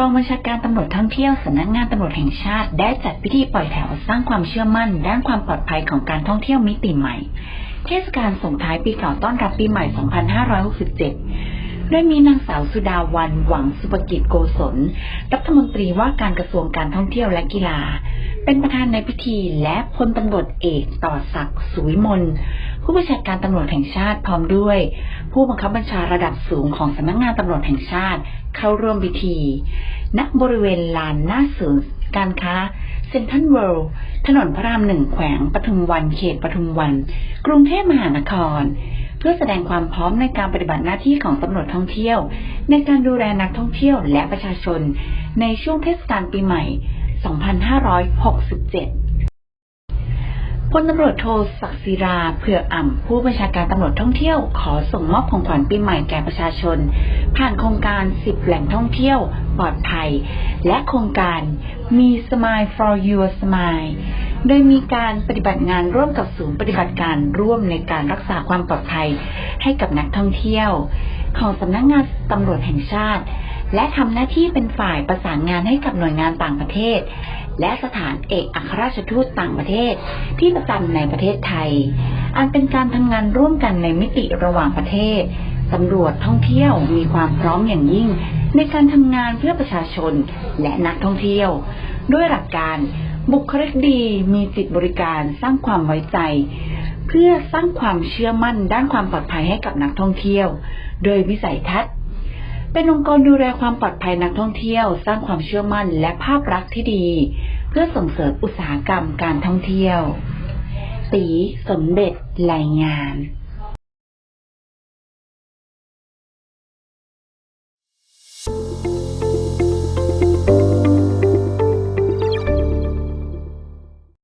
กองบัญชาการตำรวจท่องเที่ยวสำนักงานตำรวจแห่งชาติ ได้จัดพิธีปล่อยแถวสร้างความเชื่อมั่น ด้านความปลอดภัยของการท่องเที่ยวมิติใหม่ เทศกาลส่งท้ายปีเก่าต้อนรับปีใหม่ 2567 โดยมีนางสาวสุดาวันหวังสุภกิจโกศล รัฐมนตรีว่าการกระทรวงการท่องเที่ยวและกีฬา เป็นประธานในพิธีและพลตำรวจเอกต่อศักดิ์สุวิมลผู้บัญชาการตำรวจแห่งชาติพร้อมด้วย ผู้บังคับบัญชาระดับสูงของสำนักงานตำรวจแห่งชาติ เข้าร่วมพิธี ณบริเวณลานหน้าศูนย์การค้าเซ็นทรัลเวิลด์ถนนพระรามหนึ่งแขวงปทุมวันเขตปทุมวัน กรุงเทพมหานคร เพื่อแสดงความพร้อมในการปฏิบัติหน้าที่ของตำรวจท่องเที่ยว ในการดูแลนักท่องเที่ยวและประชาชน ในช่วงเทศกาลปีใหม่ 2567 พลตำรวจโทศักดิ์ศิราเผื่ออ่ำผู้บัญชาการตำรวจท่องเที่ยวขอส่งมอบของขวัญปีใหม่แก่ประชาชน ผ่านโครงการ 10 แหล่งท่องเที่ยวปลอดภัย และโครงการมี Smile for Your Smile โดยมีการปฏิบัติงานร่วมกับศูนย์ปฏิบัติการร่วมในการรักษาความปลอดภัยให้กับนักท่องเที่ยว ของสำนักงานตำรวจแห่งชาติ และทำหน้าที่เป็นฝ่ายประสานงานให้กับหน่วยงานต่างประเทศ และสถานเอกอัครราชทูตต่างประเทศที่ประจำในประเทศไทย อันเป็นการทำงานร่วมกันในมิติระหว่างประเทศตำรวจท่องเที่ยวมีความพร้อมอย่างยิ่ง ในการทำงานเพื่อประชาชนและนักท่องเที่ยว ด้วยหลักการบุคลิกดีมีจิตบริการสร้างความไว้ใจ เพื่อสร้างความเชื่อมั่นด้านความปลอดภัยให้กับนักท่องเที่ยว โดยวิสัยทัศน์ เป็นองค์กรดูแลความปลอดภัยนักท่องเที่ยว สร้างความเชื่อมั่นและภาพลักษณ์ที่ดี เพื่อส่งเสริมอุตสาหกรรมการท่องเที่ยว สีสมเด็จรายงาน